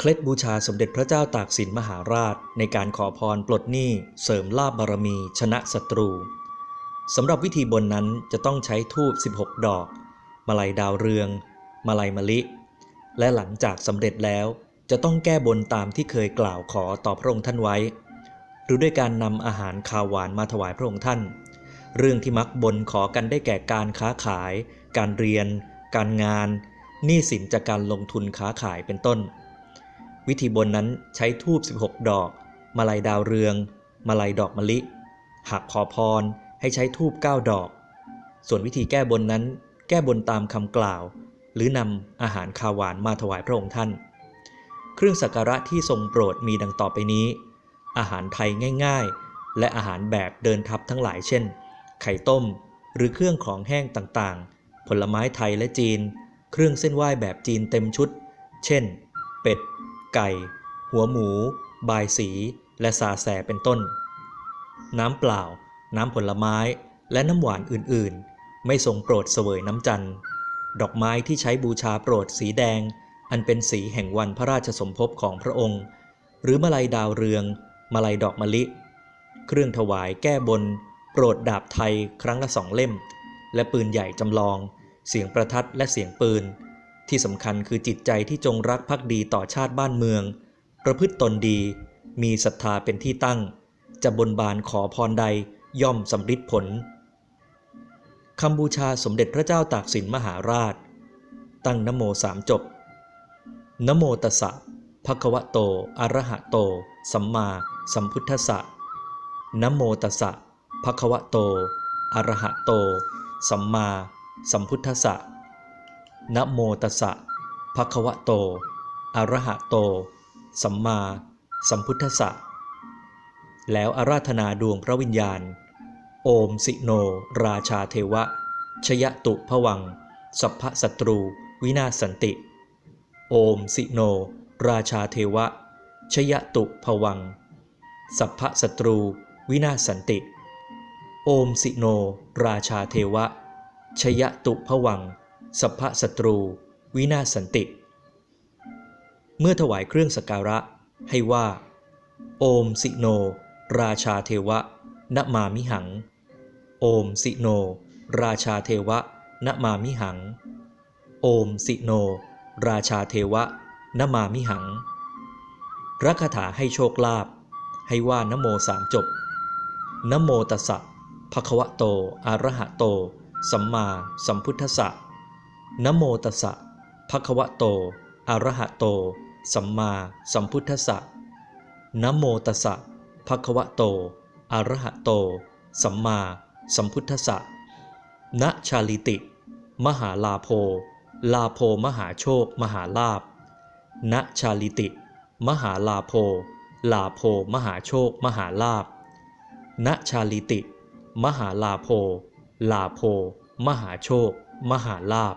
เคล็ดบูชาสมเด็จพระเจ้าตากสินมหาราช ในการขอพรปลดหนี้เสริมลาบบารมี ชนะศัตรู สำหรับวิธีบนนั้นจะต้องใช้ทูบ 16 ดอก มาลัยดาวเรือง มาลัยมะลิ และหลังจากสำเร็จแล้วจะต้องแก้บนตามที่เคยกล่าวขอต่อพระองค์ท่านไว้ หรือด้วยการนำอาหารคาวหวานมาถวายพระองค์ท่าน เรื่องที่มักบนขอกันได้แก่การค้าขาย การเรียน การงานหนี้สินจากการลงทุนค้าขายเป็นต้น วิธีบนนั้นใช้ทูบ16 ดอก มาลัยดาวเรือง มาลัยดอกมะลิ หากขอพรให้ใช้ทูบ9ดอก ส่วนวิธีแก้บนนั้น แก้บนตามคำกล่าว หรือนำอาหารคาวหวานมาถวายพระองค์ท่าน เครื่องสักการะที่ทรงโปรดมีดังต่อไปนี้ อาหารไทยง่าย ๆ และอาหารแบบเดินทับทั้งหลายเช่น ไข่ต้ม หรือเครื่องของแห้งต่างๆ ผลไม้ไทยและจีน เครื่องเส้นไหว้แบบจีนเต็มชุด เช่น เป็ด ไก่ หัวหมู บายสี และซาแสเป็นต้น น้ำเปล่า น้ำผลไม้ และน้ำหวานอื่นๆ ไม่ทรงโปรดเสวยน้ำจันทร์ดอกไม้ที่ใช้บูชาโปรดสีแดง อันเป็นสีแห่งวันพระราชสมภพของพระองค์ หรือมาลัยดาวเรือง มาลัยดอกมะลิ เครื่องถวายแก้บน โปรดดาบไทยครั้งละสองเล่ม และปืนใหญ่จำลอง เสียงประทัดและเสียงปืน ที่สำคัญคือจิตใจที่จงรักภักดีต่อชาติบ้านเมือง ประพฤติตนดี มีศรัทธาเป็นที่ตั้ง จะบนบานขอพรใดย่อมสำฤทธิ์ผลคำบูชาสมเด็จพระเจ้าตากสินมหาราช ตั้งนโมสามจบนโมตัสสะภควะโตอะระหะโต สัมมาสัมพุทธัสสะนโมตัสสะภควะโตอะระหะโต สัมมาสัมพุทธัสสะ นะโมตัสสะภะคะวะโต อะระหะโต สัมมาสัมพุทธัสสะ แล้วอาราธนาดวงพระวิญญาณ โอมสิโน ราชาเทวะ ชยตุพวัง สัพพสัตรู วินาศสันติ โอมสิโน ราชาเทวะ ชยตุพวัง สัพพสัตรู วินาศสันติ โอมสิโน ราชาเทวะ ชยตุพวัง สัพพสัตรู วินาศสันติ เมื่อถวายเครื่องสักการะให้ว่า โอมสิโน ราชาเทวะนมามิหัง โอมสิโน ราชาเทวะนมามิหัง โอมสิโน ราชาเทวะนมามิหังรักคาถาให้โชคลาภให้ว่านโมสามจบนโมตัสสะภะคะวะโต อะระหะโต สัมมาสัมพุทธัสสะ นโมตัสสะภะคะวะโต อะระหะโต สัมมาสัมพุทธัสสะนโมตัสสะภะคะวะโต อะระหะโต สัมมาสัมพุทธัสสะณชาลิติ มหาลาโภลาโภมหาโชค มหาลาภณชาลิติ มหาลาโภลาโภมหาโชค มหาลาภณชาลิติ มหาลาโภลาโภมหาโชค มหาลาภ